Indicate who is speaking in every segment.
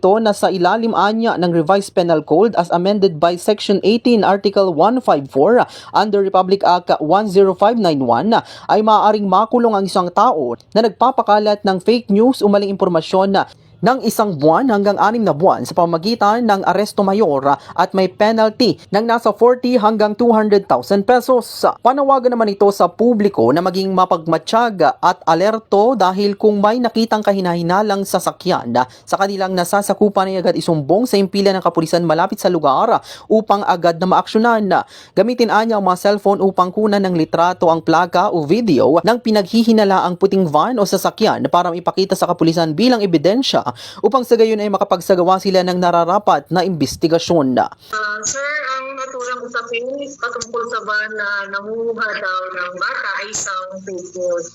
Speaker 1: ito na sa ilalim anya ng Revised Penal Code as amended by Section 18 Article 154 under Republic Act 10591 ay maaaring makulong ang isang tao na nagpapakalat ng fake news o maling impormasyon ng isang buwan hanggang anim na buwan sa pamagitan ng aresto mayor at may penalty ng nasa 40 hanggang 200,000 pesos. Panawagan naman ito sa publiko na maging mapagmatsyag at alerto dahil kung may nakitang kahinahinalang sasakyan sa kanilang nasasakupan ay agad isumbong sa impila ng kapulisan malapit sa lugar upang agad na maaksyonan. Gamitin anya ang mga cellphone upang kunan ng litrato ang plaka o video ng pinaghihinalaang puting van o sasakyan para maipakita sa kapulisan bilang ebidensya upang sa gayon ay makapagsagawa sila ng nararapat na investigasyon.
Speaker 2: Ah, sir, ang naturang usapin patungkol sa ban na nangunguha daw ng bata ay isang fake news.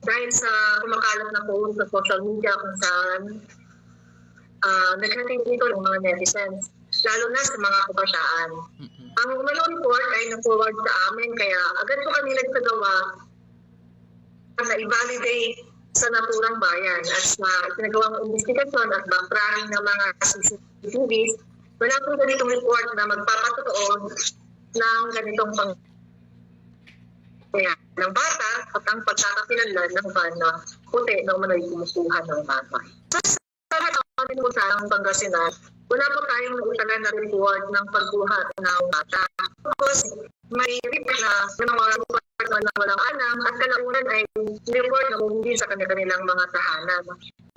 Speaker 2: Dahil sa kumakalat na po sa social media kung saan uh, naghating dito ng mga netizens, lalo na sa mga kabataan. Ang umano report ay na-forward sa amin kaya agad po kami nagsagawa na i-validate sa naturang bayan at sa ginagawang investigasyon at backtracking ng mga CCTVs, wala po ganitong report na magpapatotoo ng ganitong pang ng bata at ang pagkakakilanlan ng van na puti na umano'y kumukuha ng bata. Sa kami po sa ang Pangasinan, wala po tayong nautala na report ng pagbuha ng bata. Tapos, may report na ng mga na walang alam at kalaunan ay report na hindi sa kanilang mga tahanan.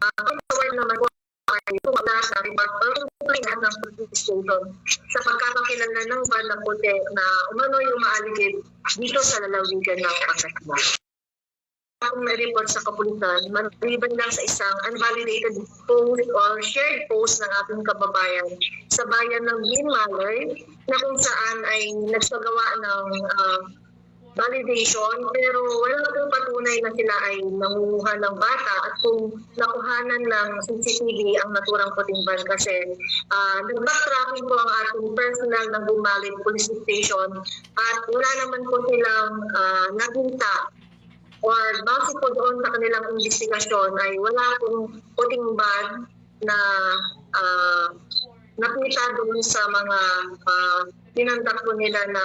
Speaker 2: Uh, ang report naman po ay wala sa lahat ng participation sa pagkakakilala ng bandang puti na umano yung maaligid dito sa lalawigan ng Pangasinan kung may report sa kapulisan, maliban lang sa isang unvalidated post or shared post ng ating kababayan sa bayan ng Binmalay na kung saan ay nagsagawa ng uh, validation pero wala pong patunay na sila ay nangunguha ng bata at kung nakuhanan ng CCTV ang naturang puting ban kasi uh, nag-backtracking po ang ating personnel ng Bumalit Police Station at wala naman po silang uh, nakita or base po doon sa kanilang investigasyon ay wala pong puting ban na uh, nakita doon sa mga uh, pinandak po nila na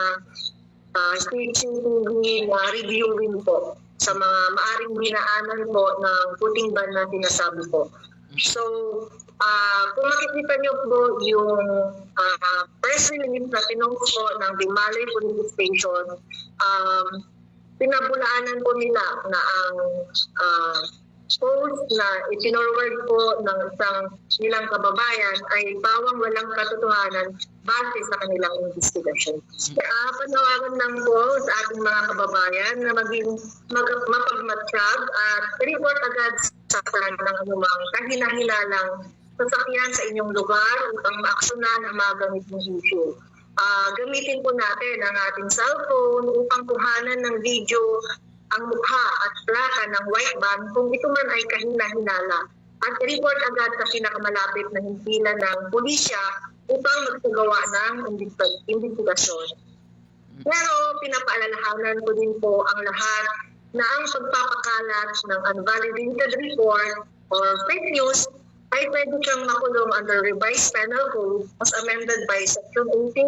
Speaker 2: uh, CCTV na reviewing po sa mga maaring binaanan po ng puting ban na sinasabi po. So, uh, kung makikita niyo po yung uh, press release na pinost po ng Bimalay Police Station, um, pinabulaanan po nila na ang uh, post na ipinorward po ng isang nilang kababayan ay bawang walang katotohanan base sa kanilang investigasyon. Uh, panawagan lang po sa ating mga kababayan na maging mag mapagmatsyag at report agad sa ng anumang kahinahilalang sasakyan sa inyong lugar upang maaksyonan ang mga ganitong issue uh, gamitin po natin ang ating cellphone upang kuhanan ng video ang mukha at plaka ng white van kung ito man ay kahina-hinala at report agad sa pinakamalapit na himpilan ng pulisya upang magsagawa ng investigasyon. Pero pinapaalalahanan ko din po ang lahat na ang pagpapakalat ng unvalidated report or fake news ay pwede kang makulong under revised penal code as amended by Section 18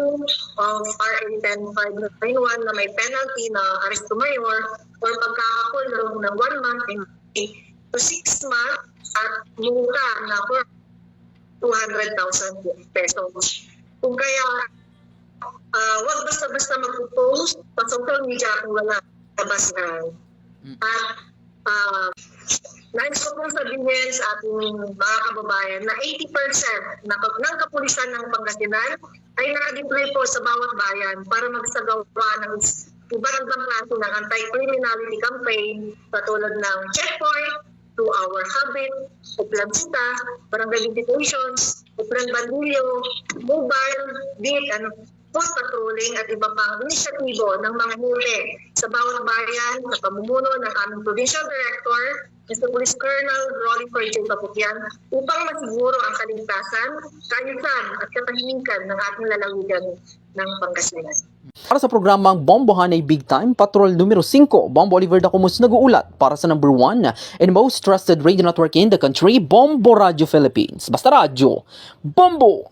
Speaker 2: of RA 10591 na may penalty na aresto mayor or pagkakakulong ng 1 month to 6 months at multa na for 200,000 pesos. Kung kaya, uh, wag basta-basta mag-post sa social media kung wala labas na. At uh, Nais ko pong sabihin sa ating mga kababayan na 80% na, ng kapulisan ng Pangasinan ay nakadeploy po sa bawat bayan para magsagawa ng iba't ibang klase ng anti-criminality campaign katulad ng checkpoint, two-hour habit, uplan sita, barangay visitations, uplan bandilyo, mobile, beat, ano, post patrolling at iba pang inisyatibo ng mga huli sa bawat bayan sa pamumuno ng aming provincial director, Mr. Police Colonel Rolly Cordial Papukyan, upang masiguro ang kaligtasan, kaayusan at katahimikan ng ating lalawigan ng Pangasinan.
Speaker 1: Para sa programang Bombohan ay Big Time, Patrol numero 5, Bombo Oliver Dacumus nag-uulat para sa number 1 and most trusted radio network in the country, Bombo Radio Philippines. Basta Radio, Bombo!